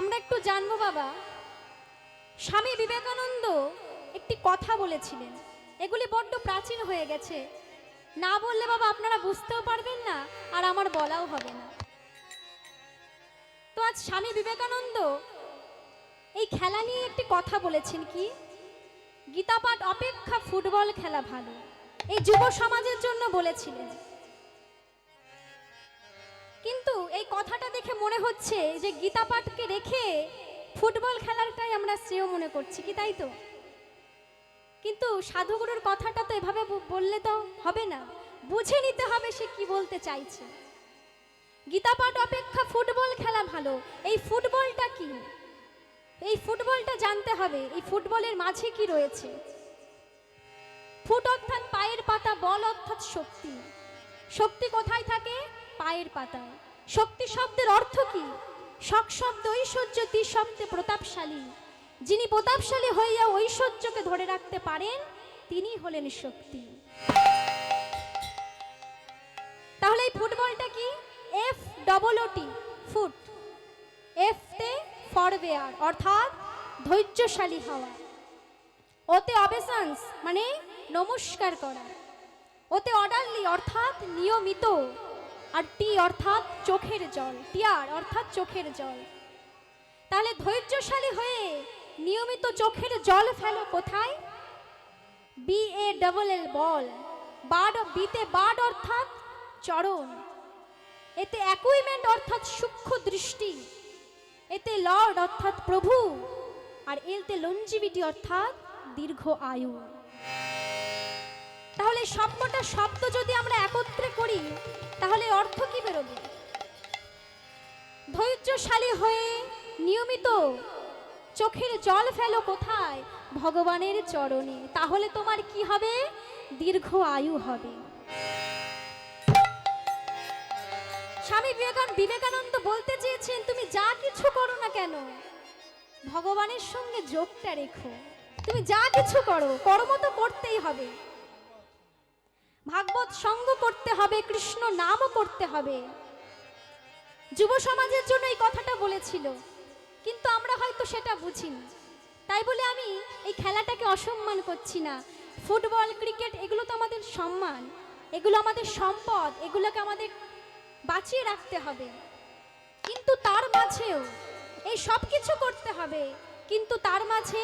আমরা একটু জানব বাবা। স্বামী বিবেকানন্দ একটি কথা বলেছিলেন। এগুলি বড্ড প্রাচীন হয়ে গেছে। না বললে বাবা আপনারা বুঝতেও পারবেন না, আর আমার বলাও হবে না। তো আজ স্বামী বিবেকানন্দ এই খেলা নিয়ে একটি কথা বলেছেন কি? গীতাপাঠ অপেক্ষা ফুটবল খেলা ভালো। এই যুব সমাজের জন্য বলেছিলেন। কিন্তু এই কথাটা দেখে মনে হচ্ছে যে গীতা পাঠকে রেখে ফুটবল খেলাটাই আমরা শ্রেয় মনে করছি, কি তাই তো? কিন্তু সাধুগুরুর কথাটা তো এভাবে বললে তো হবে না। বুঝে নিতে হবে সে কি বলতে চাইছে। গীতা পাঠ অপেক্ষা ফুটবল খেলা ভালো। এই ফুটবলটা কি? এই ফুটবলটা জানতে হবে, এই ফুটবলের মাঝে কি রয়েছে? ফুট অর্থাৎ পায়ের পাতা, বল অর্থাৎ শক্তি। শক্তি কোথায় থাকে? পায়ের পাতায় শক্তি শব্দের অর্থ কি? শক শব্দ ঐশ্বর্য তি শব্দে প্রতাপশালী। যিনি প্রতাপশালী হইয়া ঐশ্বর্যকে ধরে রাখতে পারেন তিনি হলেন শক্তি। তাহলে এই ফুটবলটা কি? F double T foot F তে ফরওয়ার্ড অর্থাৎ ধৈর্যশালী হওয়া। ওতে অবেসান্স মানে নমস্কার করা। ওতে অর্ডারলি অর্থাৎ নিয়মিত। আর টি অর্থাৎ চোখের জল, টিয়ার অর্থাৎ চোখের জল। তাহলে ধৈর্যশালী হয়ে নিয়মিত চোখের জল ফেলো কোথায়? B A double L ball bird বিতে বার্ড অর্থাৎ চরণ। এতে অ্যাকুইপমেন্ট অর্থাৎ সূক্ষ্ম দৃষ্টি। এতে লর্ড অর্থাৎ প্রভু। আর এলতে লঞ্জিবিটি অর্থাৎ দীর্ঘ আয়ু। তাহলে সবকটা শব্দ যদি আমরা একত্রে করি তাহলে অর্থ কি বেরোবে? ধৈর্যশালী হয়ে নিয়মিত চোখের জল ফেলো কোথায়? ভগবানের চরণে। তাহলে তোমার কি হবে? দীর্ঘ আয়ু হবে। স্বামী বিবেকান- বিবেকানন্দ বলতে চেয়েছেন, তুমি যা কিছু করো না কেন? ভগবানের সঙ্গে যোগটা রেখো। তুমি যা কিছু করো, কর্ম তো করতেই হবে। ভাগবত সঙ্গ করতে হবে, কৃষ্ণ নামও করতে হবে। যুব সমাজের জন্য এই কথাটা বলেছিল, কিন্তু আমরা হয়তো সেটা বুঝিনি। তাই বলে আমি এই খেলাটাকে অসম্মান করছি না। ফুটবল, ক্রিকেট, এগুলো তো আমাদের সম্মান। এগুলো আমাদের সম্পদ, এগুলোকে আমাদের বাঁচিয়ে রাখতে হবে। কিন্তু তার মাঝেও এই সব কিছু করতে হবে, কিন্তু তার মাঝে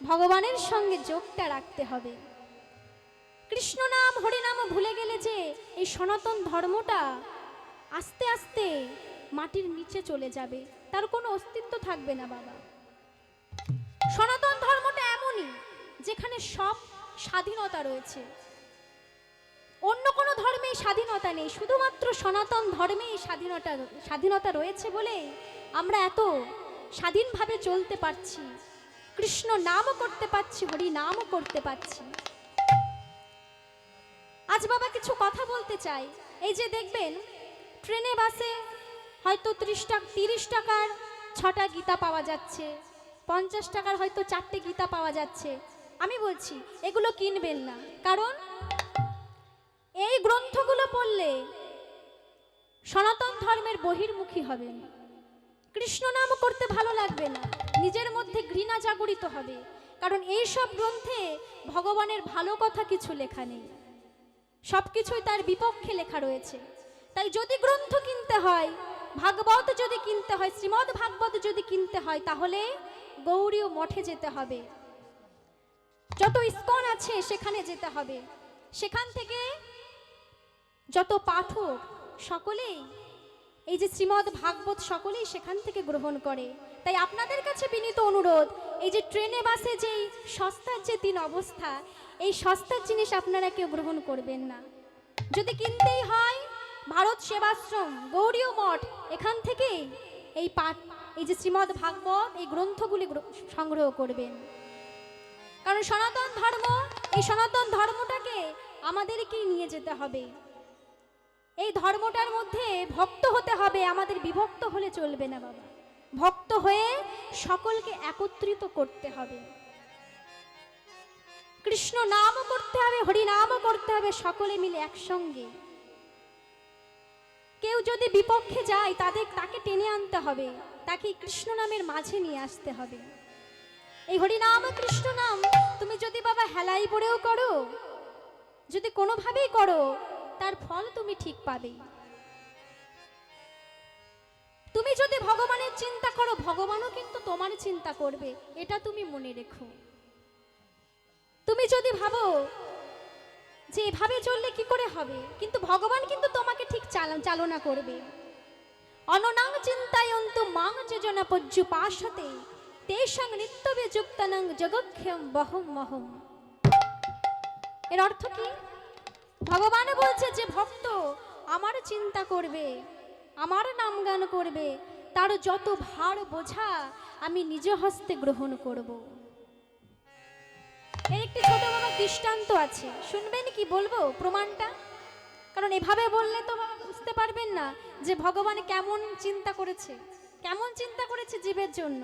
ভগবানের সঙ্গে যোগটা রাখতে হবে। কৃষ্ণ নাম হরিনাম ভুলে গেলে যে এই সনাতন ধর্মটা আস্তে আস্তে মাটির নিচে চলে যাবে। তার কোনো অস্তিত্ব থাকবে না, বাবা। সনাতন ধর্মটা এমনই, যেখানে সব স্বাধীনতা রয়েছে। অন্য কোনো ধর্মে স্বাধীনতা নেই, শুধুমাত্র সনাতন ধর্মে স্বাধীনতা স্বাধীনতা রয়েছে বলে আমরা এত স্বাধীনভাবে চলতে পারছি। কৃষ্ণ নামও করতে পারছি, হরি নামও করতে পারছি। আজ বাবা কিছু কথা বলতে চাই। এই যে দেখবেন, ট্রেনে, বাসে হয়তো ত্রিশ টাকা, তিরিশ টাকার ছটা গীতা পাওয়া যাচ্ছে, পঞ্চাশ টাকার হয়তো চারটে গীতা পাওয়া যাচ্ছে। আমি বলছি, এগুলো কিনবেন না। কারণ এই গ্রন্থগুলো পড়লে সনাতন ধর্মের বহির্মুখী হবেন। কৃষ্ণ নাম করতে ভালো লাগবে না। নিজের মধ্যে ঘৃণা জাগরিত হবে। কারণ এই সব গ্রন্থে ভগবানের ভালো কথা কিছু লেখা নেই। সব কিছুই তার বিপক্ষে লেখা রয়েছে। তাই যদি গ্রন্থ কিনতে হয়, ভাগবত যদি কিনতে হয়, শ্রীমদ্ ভাগবত যদি কিনতে হয়, তাহলে গৌরীয় মঠে যেতে হবে। যত ইস্কন আছে, সেখানে যেতে হবে। সেখান থেকে যত পাঠক সকলেই, এই যে শ্রীমদ্ ভাগবত সকলেই সেখান থেকে গ্রহণ করে। তাই আপনাদের কাছে বিনীত অনুরোধ, এই যে ট্রেনে, বাসে যেই সস্তার যে তিন অবস্থা এই সস্তার জিনিস আপনারা কেউ গ্রহণ করবেন না। যদি কিনতেই হয়, ভারত সেবাশ্রম, গৌরীয় মঠ, এখান থেকেই এই পাঠ, এই যে শ্রীমদ্ ভাগবত এই গ্রন্থগুলি সংগ্রহ করবেন। কারণ সনাতন ধর্ম, এই সনাতন ধর্মটাকে আমাদেরকেই নিয়ে যেতে হবে। এই ধর্মটার মধ্যে ভক্ত হতে হবে, আমাদের বিভক্ত হলে চলবে না বাবা। ভক্ত হয়ে সকলকে একত্রিত করতে হবে। কৃষ্ণ নামও করতে হবে, হরি নামও করতে হবে, সকলে মিলে একসঙ্গে। কেউ যদি বিপক্ষে যায়, তাদের তাকে টেনে আনতে হবে, তাকে কৃষ্ণ নামের মাঝে নিয়ে আসতে হবে। এই হরিনাম কৃষ্ণ নাম, তুমি যদি বাবা হেলাই পড়েও করো, যদি কোনোভাবেই করো, তার ফল তুমি ঠিক পাবে। তুমি যদি ভগবানের চিন্তা করো, ভগবানও কিন্তু তোমার চিন্তা করবে, এটা তুমি মনে রেখো। তুমি যদি ভাবো যে এভাবে চললে কি করে হবে? কিন্তু ভগবান কিন্তু তোমাকে ঠিক চালন করবে। অননাং চিন্তায়ন্তু মাং যোজনা পজ্জু পাশতে তেষাং নিত্যবে যুক্তানং জগক্ষেম বহম মহম। এর অর্থ কি? ভগবান বলছে যে ভক্ত আমার চিন্তা করবে, আমার নাম গান করবে, তার যত ভার বোঝা আমি নিজ হস্তে গ্রহণ করব। এর একটি ছোট বড় দৃষ্টান্ত আছে। শুনবেন কি বলব প্রমাণটা? কারণ এভাবে বললে তো বাবা বুঝতে পারবেন না যে ভগবান কেমন চিন্তা করেছে। কেমন চিন্তা করেছে জীবের জন্য।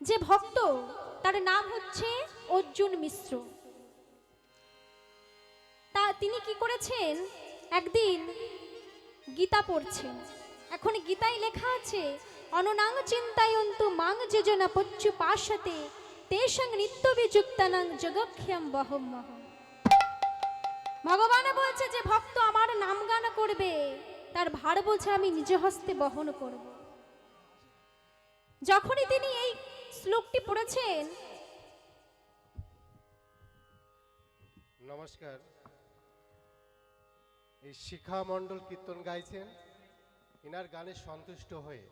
যে ভক্ত, তার নাম হচ্ছে অর্জুন মিশ্র। তা তিনি কি করেছেন? একদিন গীতা পড়ছেন। এখন গীতায় লেখা আছে অননাং চিন্তায়ন্তু মাং যোজনা পচ্ছু পাশাতে তেষাং নিত্য বিযুক্তানাং জগক্ষেম বহম ভগবান বলছে যে ভক্ত আমার নাম গান করবে তার ভার বোঝা আমি নিজ হস্তে বহন করব যখনই তিনি এই শ্লোকটি পড়েছেন নমস্কার এই শিখা মণ্ডল কীর্তন গাইছেন ইনার গানে সন্তুষ্ট হয়ে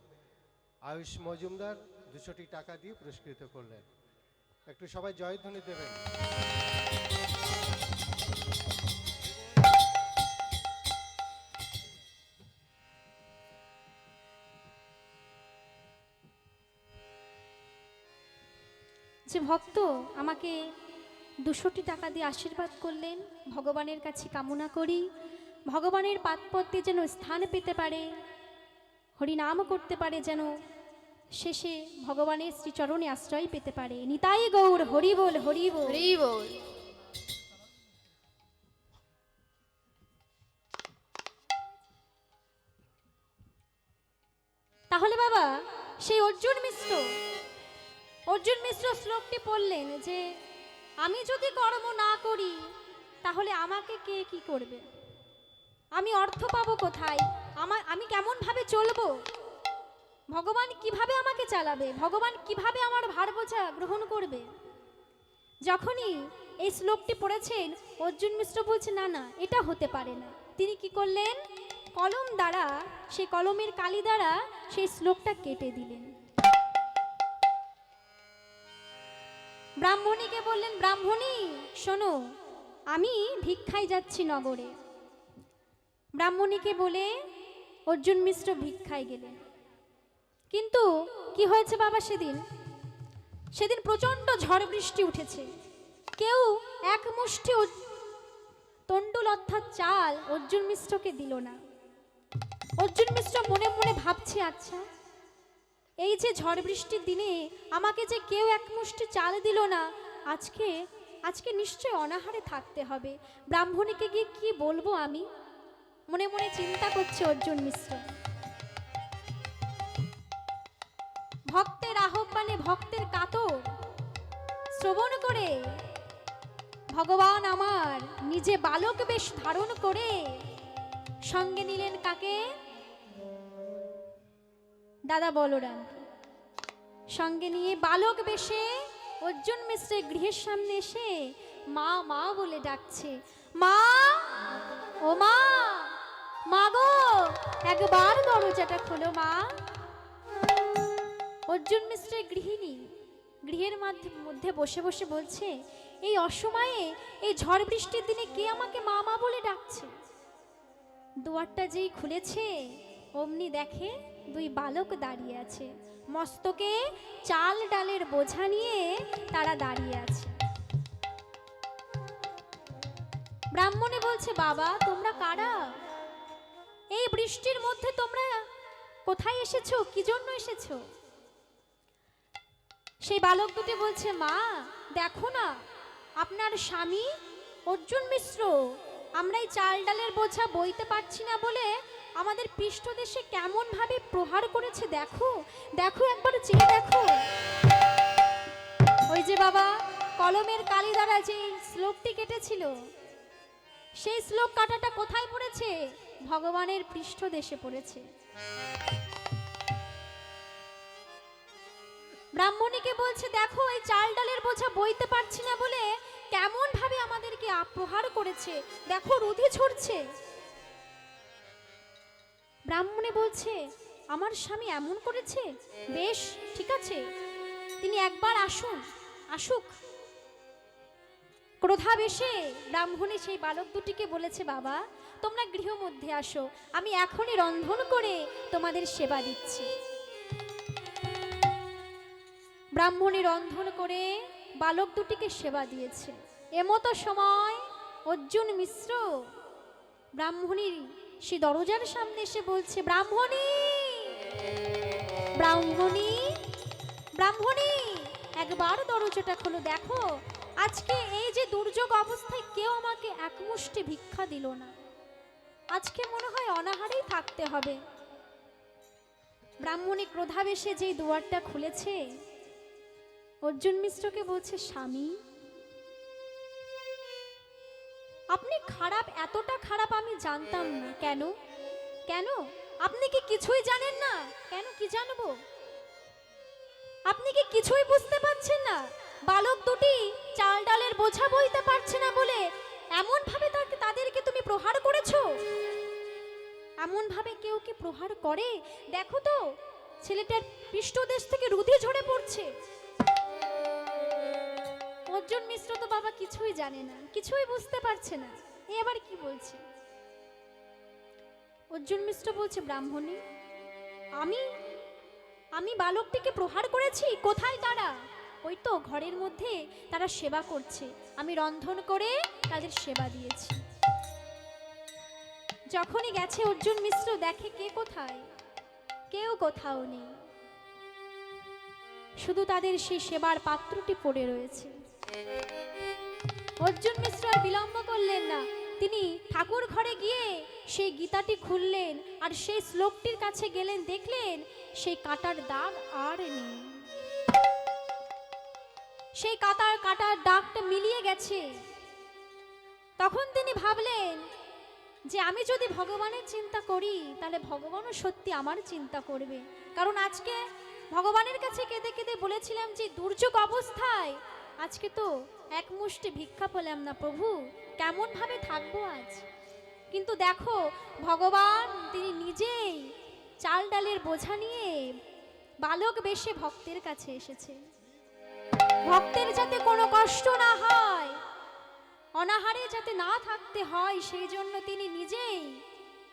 আয়ুষ মজুমদার দুশোটি টাকা দিয়ে পুরস্কৃত করলেন। একটু সবাই জয়ধ্বনি দেবেন। যে ভক্ত আমাকে দুশোটি টাকা দিয়ে আশীর্বাদ করলেন, ভগবানের কাছে কামনা করি, ভগবানের পাতপত্যে যেন স্থান পেতে পারে, হরিনাম করতে পারে যেন শেষে ভগবানের শ্রীচরণে আশ্রয় পেতে পারে। নিতাই গৌর হরি বল হরি বল। হরি বল। তাহলে বাবা সেই অর্জুন মিশ্র অর্জুন মিশ্র শ্লোকটি পড়লেন যে আমি যদি কর্ম না করি তাহলে আমাকে কে কি করবে? আমি অর্থ পাবো কোথায়? আমার আমি কেমন ভাবে চলবো? ভগবান কীভাবে আমাকে চালাবে? ভগবান কীভাবে আমার ভার বোঝা গ্রহণ করবে? যখনই এই শ্লোকটি পড়েছেন, অর্জুন মিশ্র বলছে, না না, এটা হতে পারে না। তিনি কি করলেন? কলম দ্বারা, সেই কলমের কালি দ্বারা সেই শ্লোকটা কেটে দিলেন। ব্রাহ্মণীকে বললেন, ব্রাহ্মণী, শোনো, আমি ভিক্ষায় যাচ্ছি নগরে। ব্রাহ্মণীকে বলে অর্জুন মিশ্র ভিক্ষায় গেলেন। কিন্তু কি হয়েছে বাবা সেদিন? সেদিন প্রচণ্ড ঝড় বৃষ্টি উঠেছে। কেউ এক মুষ্টি তণ্ডুল অর্থাৎ চাল অর্জুন মিশ্রকে দিল না। অর্জুন মিশ্র মনে মনে ভাবছে আচ্ছা এই যে ঝড় বৃষ্টির দিনে আমাকে যে কেউ এক মুষ্টি চাল দিল না, আজকে আজকে নিশ্চয় অনাহারে থাকতে হবে। ব্রাহ্মণীকে গিয়ে কি বলব আমি? মনে মনে চিন্তা করছে অর্জুন মিশ্র। ভক্তের আহ্বানে ভক্তের কাতর। শ্রবণ করে, ভগবান আমার নিজে বালক বেশ ধারণ করে। সঙ্গে নিলেন কাকে? দাদা বলরাম। সঙ্গে নিয়ে বালক বেশে অর্জুন মিশ্রের গৃহের সামনে এসে, মা মা বলে ডাকছে। মা, ও মা মা গো, একবার দরজাটা খোলো মা। অর্জুন মিশ্রের গৃহিণী, গৃহের মধ্যে বসে বসে বলছে, এই অসময়ে এই ঝড় বৃষ্টির দিনে কে আমাকে মা মা বলে ডাকছে? দুয়ারটা যেই খুলেছে, অমনি দেখে দুই বালক দাঁড়িয়ে আছে। মস্তকে চাল ডালের বোঝা নিয়ে তারা দাঁড়িয়ে আছে। ব্রাহ্মণে বলছে, বাবা, তোমরা কারা? এই বৃষ্টির মধ্যে তোমরা কোথায় এসেছ? কি জন্য এসেছ? সেই বালক দুটি বলছে, মা, দেখো না, আপনার স্বামী অর্জুন মিশ্র আমরা এই চাল ডালের বোঝা বইতে পারছি না বলে আমাদের পৃষ্ঠদেশে কেমন ভাবে প্রহার করেছে, দেখো দেখো একবার, চেয়ে দেখো। ওই যে বাবা, কলমের কালি দ্বারা যে শ্লোকটি কেটেছিল, সেই শ্লোক কাটাটা কোথায় পড়েছে? ভগবানের পৃষ্ঠদেশে পড়েছে। ব্রাহ্মণীকে বলছে, দেখো, এই চাল ডালের বোঝা বইতে পারছি না বলে কেমন ভাবে আমাদেরকে প্রহার করেছে। দেখো, রুধি ছড়ছে ব্রাহ্মণে বলছে, আমার স্বামী এমন করেছে? বেশ, ঠিক আছে। তিনি একবার আসুন, আসুক। ক্রোধাবেশে ব্রাহ্মণী সেই বালক দুটিকে বলেছে, বাবা, তোমরা গৃহ মধ্যে আসো। আমি এখনই রন্ধন করে তোমাদের সেবা দিচ্ছি। ব্রাহ্মণী রন্ধন করে বালক দুটিকে সেবা দিয়েছে। এমতো সময় অর্জুন মিশ্র ব্রাহ্মণীর সে দরজার সামনে এসে বলছে, ব্রাহ্মণী! ব্রাহ্মণী! ব্রাহ্মণী! একবার দরজাটা খোলো, দেখো, আজকে এই যে দুর্যোগ অবস্থায় কেউ আমাকে এক মুষ্টি ভিক্ষা দিল না। আজকে মনে হয় অনাহারেই থাকতে হবে। ব্রাহ্মণী ক্রোধাবেশে যেই দুয়ারটা খুলেছে অর্জুন মিশ্রকে বলছে, স্বামী, আপনি খারাপ, এতটা খারাপ আমি জানতাম না। কেন? কেন? আপনি কি কিছুই জানেন না? কেন? কি জানব? আপনি কি কিছুই বুঝতে পারছেন না? বালক দুটি চাল ডালের বোঝা বইতে পারছে না বলে এমন ভাবে তাকে তাদেরকে তুমি প্রহার করেছ? এমন ভাবে কেউ কি প্রহার করে? দেখো তো, ছেলেটার পৃষ্ঠদেশ থেকে রুধি ঝরে পড়ছে। অর্জুন মিশ্র তো বাবা কিছুই জানে না, কিছুই বুঝতে পারছে না। এ আবার কি বলছে? অর্জুন মিশ্র বলছে, ব্রাহ্মণী, আমি আমি বালকটিকে প্রহার করেছি, কোথায় তারা? ওই তো ঘরের মধ্যে তারা সেবা করছে, আমি রন্ধন করে তাদের সেবা দিয়েছি। যখনই গেছে অর্জুন মিশ্র, দেখে কে কোথায়? কেউ কোথাও নেই। শুধু তাদের সেই সেবার পাত্রটি পড়ে রয়েছে। অর্জুন মিশ্র আর বিলম্ব করলেন না। তিনি ঠাকুর ঘরে গিয়ে সেই গীতাটি খুললেন আর সেই শ্লোকটির কাছে গেলেন, দেখলেন সেই কাটার দাগ আর নেই। সেই কাটার কাটার দাগটা মিলিয়ে গেছে। তখন তিনি ভাবলেন যে আমি যদি ভগবানের চিন্তা করি, তাহলে ভগবানও সত্যি আমার চিন্তা করবে। কারণ আজকে ভগবানের কাছে কেঁদে কেঁদে বলেছিলাম যে দুর্যোগ অবস্থায় আজকে তো এক মুষ্টি ভিক্ষা পেলাম না প্রভু। কেমন ভাবে থাকব আজ? কিন্তু দেখো, ভগবান তিনি নিজেই চাল ডালের বোঝা নিয়ে বালক বেশে ভক্তের কাছে এসেছে। ভক্তের যাতে কোনো কষ্ট না হয়, অনাহারে যাতে না থাকতে হয়, সেই জন্য তিনি নিজেই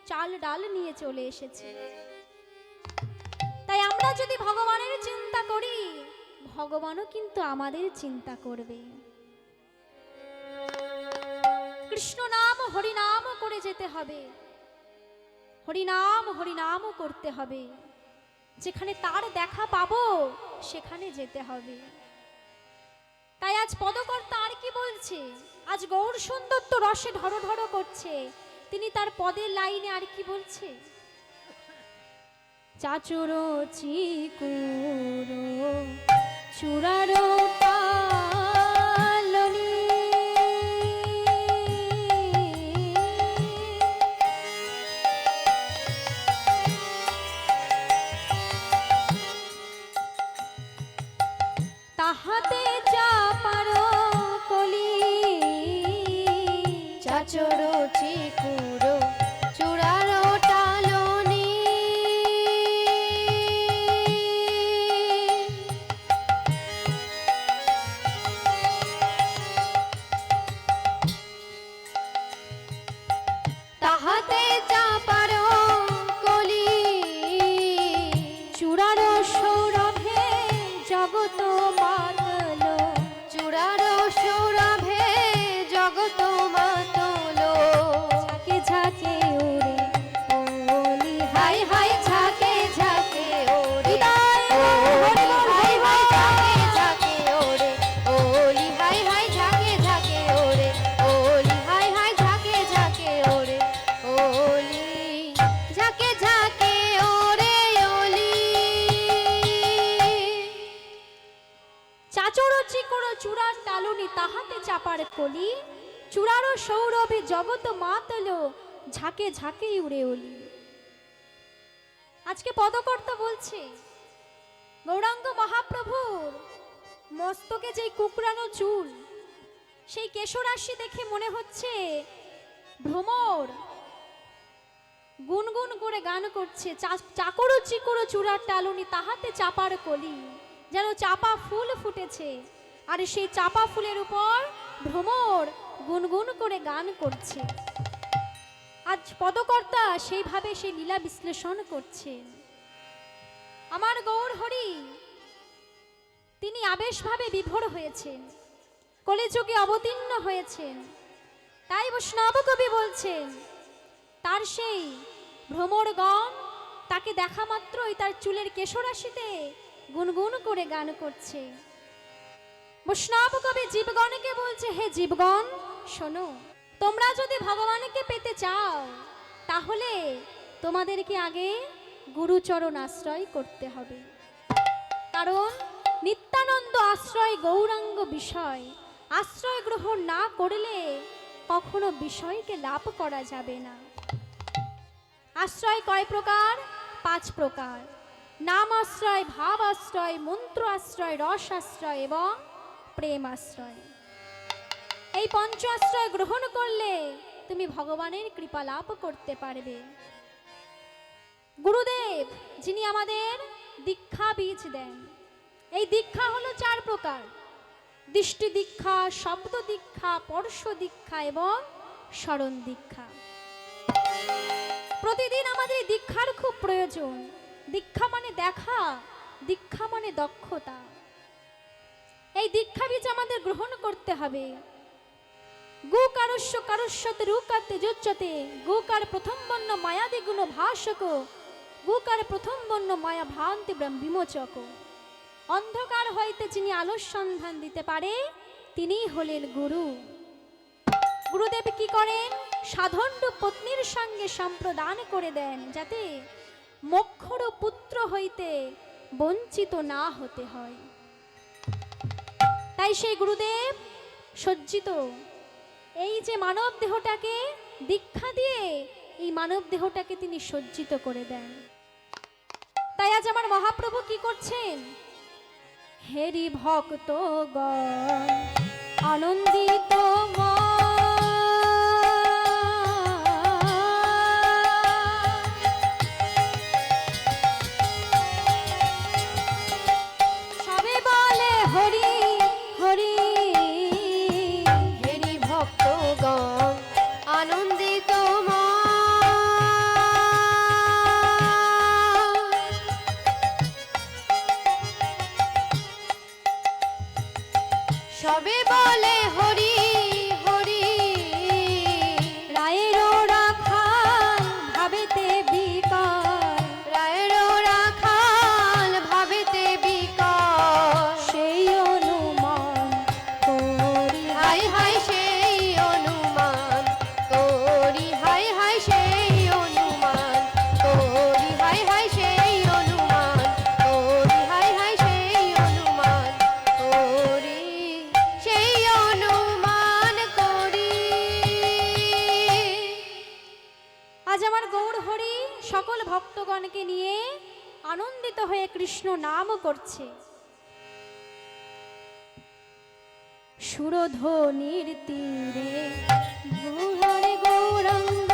চাল ডাল নিয়ে চলে এসেছে। তাই আমরা যদি ভগবানের চিন্তা করি ভগবানও কিন্তু আমাদের চিন্তা করবে। কৃষ্ণ নাম হরিনাম করে যেতে হবে। হরিনাম হরিনাম করতে হবে। যেখানে তার দেখা পাবো, সেখানে যেতে হবে। তাই আজ পদকর্তা আর কি বলছে? আজ গৌর সুন্দর তো রসে ঢড় ঢড় করছে। তিনি তার পদের লাইনে আর কি বলছে? চাচুরো, চিকুরো চূড়ারো ঝাঁকে ঝাঁকেই উড়ে উলি আজকে পদকর্তা বলছে, গৌরাঙ্গ মহাপ্রভুর মস্তকে যেই কুকরানো চুল, সেই কেশরাশি দেখে মনে হচ্ছে ভ্রমর। গুনগুন করে গান করছে চাকরো চিকরো চূড়ার টালনি তাহাতে চাপার কলি, যেন চাপা ফুল ফুটেছে। আর সেই চাপা ফুলের উপর ভ্রমর গুনগুন করে গান করছে। আজ পদকর্তা সেইভাবে সেই লীলা বিশ্লেষণ করছেন। আমার গৌর হরি, তিনি আবেশভাবে বিভোর হয়েছেন, কলিযুগে অবতীর্ণ হয়েছেন। তাই বৈষ্ণব কবি বলছেন, তার সেই ভ্রমরগণ তাকে দেখা মাত্রই তার চুলের কেশরাশিতে গুনগুন করে গান করছে। বৈষ্ণব কবি জীবগণকে বলছে, হে জীবগণ, শোনো, তোমরা যদি ভগবানকে পেতে চাও, তাহলে তোমাদেরকে আগে গুরুচরণ আশ্রয় করতে হবে। কারণ নিত্যানন্দ আশ্রয় গৌরাঙ্গ বিষয়, আশ্রয় গ্রহণ না করলে কখনো বিষয়কে লাভ করা যাবে না। আশ্রয় কয় প্রকার? পাঁচ প্রকার। নাম আশ্রয়, ভাব আশ্রয়, মন্ত্র আশ্রয়, রস আশ্রয় এবং প্রেম আশ্রয়। এই পঞ্চ আশ্রয় গ্রহণ করলে তুমি ভগবানের কৃপা লাভ করতে পারবে। গুরুদেব, যিনি আমাদের দীক্ষা বীজ দেন, এই দীক্ষা হলো চার প্রকার। দৃষ্টি দীক্ষা, শব্দ দীক্ষা পরশ দীক্ষা এবং স্মরণ দীক্ষা। প্রতিদিন আমাদের দীক্ষার খুব প্রয়োজন। দীক্ষা মানে দেখা, দীক্ষা মানে দক্ষতা। এই দীক্ষা বীজ আমাদের গ্রহণ করতে হবে। গু কারস্য কারস্যতে রুকার তেজোচ্চতে গুকার প্রথম বর্ণ মায়াদি গুণ ভাষক গুকার প্রথম বর্ণ মায়া ভ্রান্তি বিমোচক। অন্ধকার হইতে যিনি আলোর সন্ধান দিতে পারে, তিনিই হলেন গুরু। গুরুদেব কি করেন? সাধারণ পত্নীর সঙ্গে সম্প্রদান করে দেন, যাতে মক্ষর পুত্র হইতে বঞ্চিত না হতে হয়। তাই সেই গুরুদেব সজ্জিত এই যে মানব দেহটাকে দীক্ষা দিয়ে এই মানব দেহটাকে তিনি সজ্জিত করে দেন। তাই আজ আমার মহাপ্রভু কি করছেন? হেরি ভক্ত গণ, আনন্দিত সবে করছে। সুরধ্বনির তীরে গৌরঙ্গ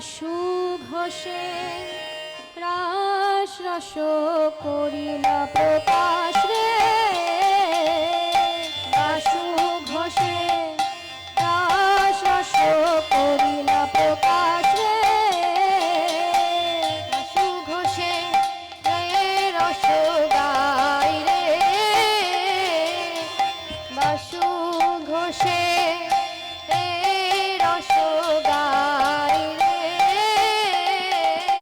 বাসু ঘোষে রাস রস করিলা প্রকাশ রে।